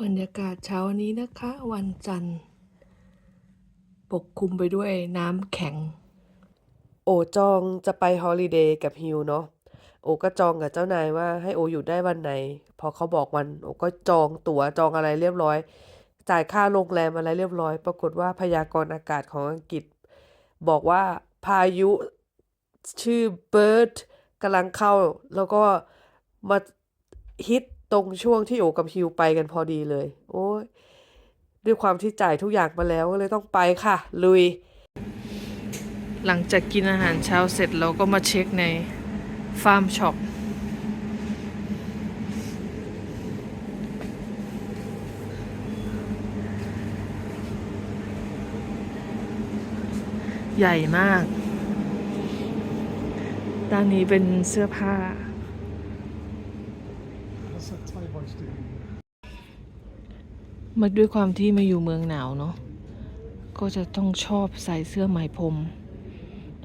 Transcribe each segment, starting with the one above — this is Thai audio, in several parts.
บรรยากาศเช้านี้นะคะ วันจันทร์ ปกคลุมไปด้วยน้ำแข็ง โอจองจะไปฮอลิเดย์กับฮิวเนาะโอก็จองกับเจ้านายว่าให้โออยู่ได้วันไหน พอเขาบอกวัน โอก็จองตั๋วจองอะไรเรียบร้อย จ่ายค่าโรงแรมอะไรเรียบร้อย ปรากฏว่าพยากรณ์อากาศของอังกฤษ บอกว่าพายุชื่อเบิร์ดกำลังเข้า แล้วก็มาฮิต ตรงช่วงที่โอกับฮิวไปกันพอดีเลย โอ้ยด้วยความที่จ่ายทุกอย่างมาแล้วก็เลยต้องไปค่ะ ลุย หลังจากกินอาหารเช้าเสร็จเราก็มาเช็คในฟาร์มช็อปใหญ่มาก ด้านนี้เป็นเสื้อผ้า มาด้วยความที่มาอยู่เมืองหนาวเนาะก็จะต้องชอบใส่เสื้อไหมพรม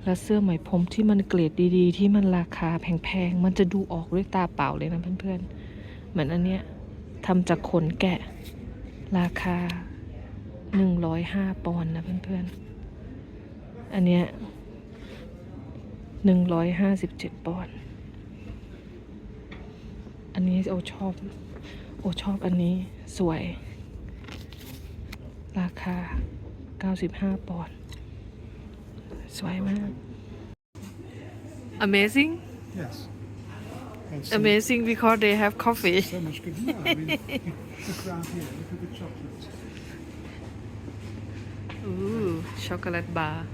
และเสื้อไหมพรมที่มันเกรดดีๆ ที่มันราคาแพงๆมันจะดูออกด้วยตาเปล่าเลยนะเพื่อนๆ เหมือนอันเนี้ยทำจากขนแกะ ราคา105ปอนด์นะเพื่อนๆ อันเนี้ย157ปอนด์อันนี้โอชอบ โอชอบอันนี้สวย ราคา 95 ปอนด์สวยมาก Amazing Yes. And so, Amazing because they have coffee so much good. Yeah, I mean, look around here. Look at the chocolate. อู้ช็อกโกแลตบาร์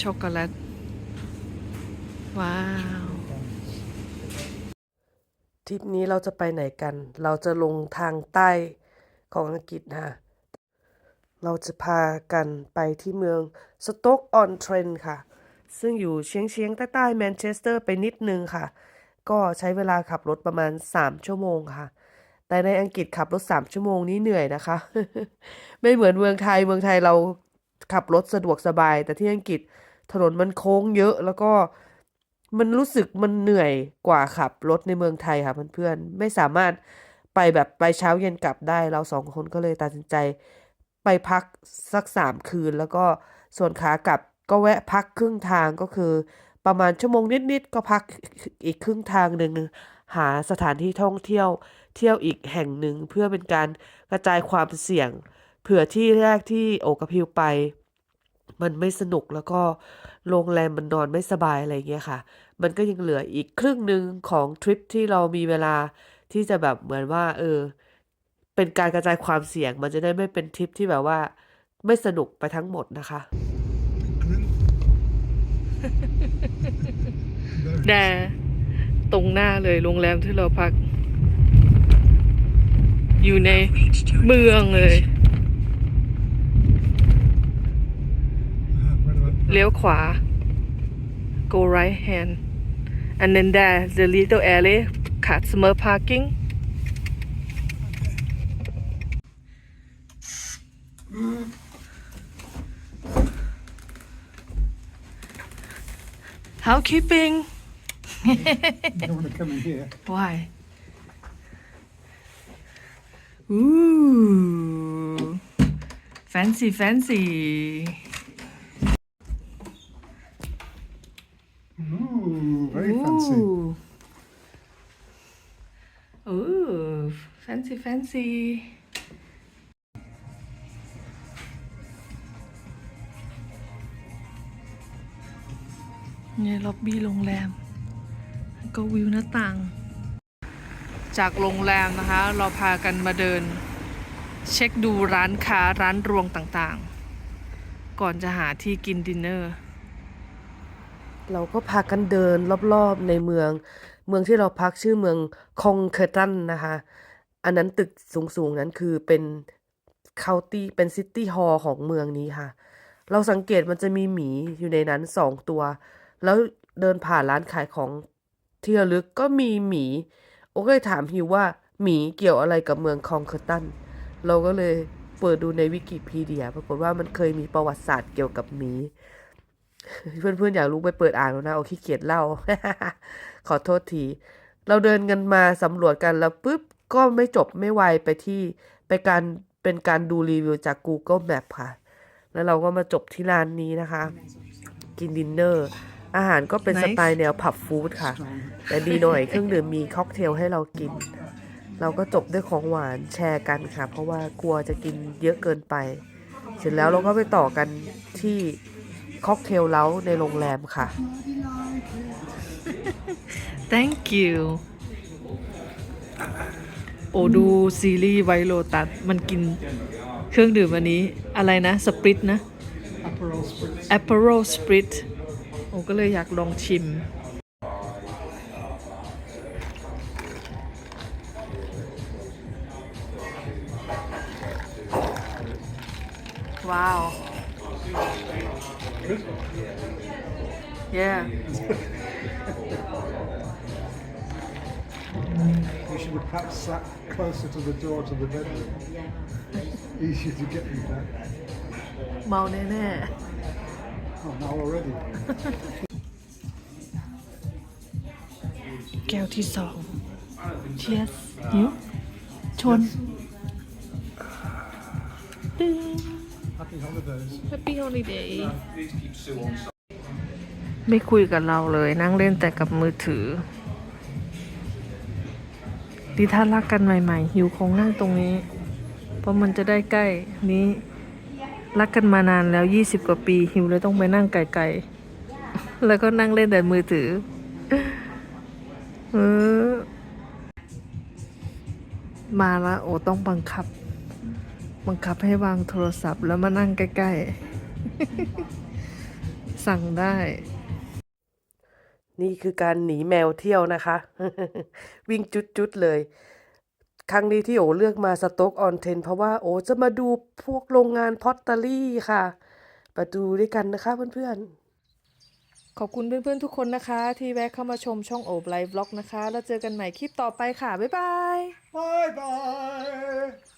ช็อกโกแลตว้าว ทริปนี้เราจะไปไหนกัน เราจะลงทางใต้ของอังกฤษนะ เราจะพากันไปที่เมืองสโต๊กออนเทรนค่ะ ซึ่งอยู่เชียงเชียงใต้แมนเชสเตอร์ไปนิดนึงค่ะ ก็ใช้เวลาขับรถประมาณ 3 ชั่วโมงค่ะ แต่ในอังกฤษขับรถ 3 ชั่วโมงนี้เหนื่อยนะคะ ไม่เหมือนเมืองไทยเมืองไทยเราขับรถสะดวกสบาย แต่ที่อังกฤษถนนมันโค้งเยอะแล้วก็มันรู้สึกมันเหนื่อยกว่าขับรถในเมืองไทยค่ะเพื่อนๆไม่สามารถไปแบบไปเช้าเย็นกลับได้เราสองคนก็เลยตัดสินใจ ไปพักสักสามคืน แล้วก็ส่วนขากลับก็แวะพักครึ่งทางก็คือ ประมาณชั่วโมงนิดๆก็พักอีกครึ่งทางหนึ่งหาสถานที่ท่องเที่ยวเที่ยวอีกแห่งหนึ่งเพื่อเป็นการกระจายความเสี่ยงเผื่อที่แรกที่โอกระพิวไป มันไม่สนุกแล้วก็โรงแรมมันนอนไม่สบายอะไรเงี้ยค่ะ มันก็ยังเหลืออีกครึ่งหนึ่งของทริปที่เรามีเวลาที่จะแบบเหมือนว่า เออ เป็นการกระจายความเสี่ยง มันจะได้ไม่เป็นทริปที่แบบว่า ไม่สนุกไปทั้งหมดนะคะแต่ตรงหน้าเลยโรงแรมที่เราพัก อยู่ในเมืองเลย เลี้ยวขวา go right hand and then there the little alley customer parking housekeeping You don't want to come in here. why ooh fancy fancy Ooh, very fancy. Ooh. Ooh, fancy, fancy. เนี่ยล็อบบี้โรงแรม ก็วิวหน้าต่าง จากโรงแรมนะคะ เราพากันมาเดิน เช็คดูร้านค้าร้านรวงต่างๆ ก่อนจะหาที่กินดินเนอร์เราก็พากันเดินรอบๆในเมือง เมืองที่เราพักชื่อเมืองคองเคอร์ตันนะคะ อันนั้นตึกสูงๆนั้นคือเป็นเคาน์ตี้เป็นซิตี้ฮอลล์ของเมืองนี้ค่ะ เราสังเกตมันจะมีหมีอยู่ในนั้นสองตัว แล้วเดินผ่านร้านขายของที่ระลึกก็มีหมี โอก็เลยถามฮิวว่าหมีเกี่ยวอะไรกับเมืองคองเคอร์ตัน เราก็เลยเปิดดูในวิกิพีเดีย ปรากฏว่ามันเคยมีประวัติศาสตร์เกี่ยวกับหมี เพื่อนๆอยากรู้ไปเปิดอ่านแล้วนะโอขี้เกียจเล่า ขอโทษที เราเดินกันมาสำรวจกันแล้วปุ๊บก็ไม่จบไม่ไวไปที่ไปการเป็นการดูรีวิวจาก Google Map ค่ะ แล้วเราก็มาจบที่ร้านนี้นะคะ กินดินเนอร์ อาหารก็เป็น Nice สไตล์แนวผับฟู้ดค่ะ แต่ดีหน่อยเครื่องดื่มมีค็อกเทลให้เรากิน เราก็จบด้วยของหวานแชร์กันค่ะ เพราะว่ากลัวจะกินเยอะเกินไป เสร็จแล้วเราก็ไปต่อกันที่ค็อกเทลเล้าในโรงแรมค่ะ thank you โอ้ดูซีรีส์ไวโลตัสมันกินเครื่องดื่มอันนี้อะไรนะ สปริตนะ Aperol spritz. A p e r o Sprit โอ้ก็เลยอยากลองชิม ว้าว yeah You should have perhaps sat closer to the door to the bedroom. Easier to get you back. เมาแน่ Oh, now already. ๆแก้วที่สองเชียสหิวชนตึ้ง Happy holidays. Happy Holiday ไม่คุยกับเราเลยนั่งเล่นแต่กับมือถือ ดีถ้ารักกันใหม่ๆหิวคงนั่งตรงนี้ เพราะมันจะได้ใกล้นี้ รักกันมานานแล้ว20กว่าปีหิวเลยต้องไปนั่งไกลๆ แล้วก็นั่งเล่นแต่มือถือ เออ มาละโอต้องบังคับ บังคับให้วางโทรศัพท์แล้วมานั่งใกล้ๆ สั่งได้ นี่คือการหนีแมวเที่ยวนะคะ วิ่งจุดๆเลย ครั้งนี้ที่โอเลือกมาสต็อกออนเทนเพราะว่าโอจะมาดูพวกโรงงานพอตเตอรี่ค่ะมาดูด้วยกันนะคะเพื่อนๆ ขอบคุณเพื่อนๆทุกคนนะคะ ที่แวะเข้ามาชมช่องโอบไลฟ์บล็อกนะคะ แล้วเจอกันใหม่คลิปต่อไปค่ะ บ๊ายบาย Bye bye.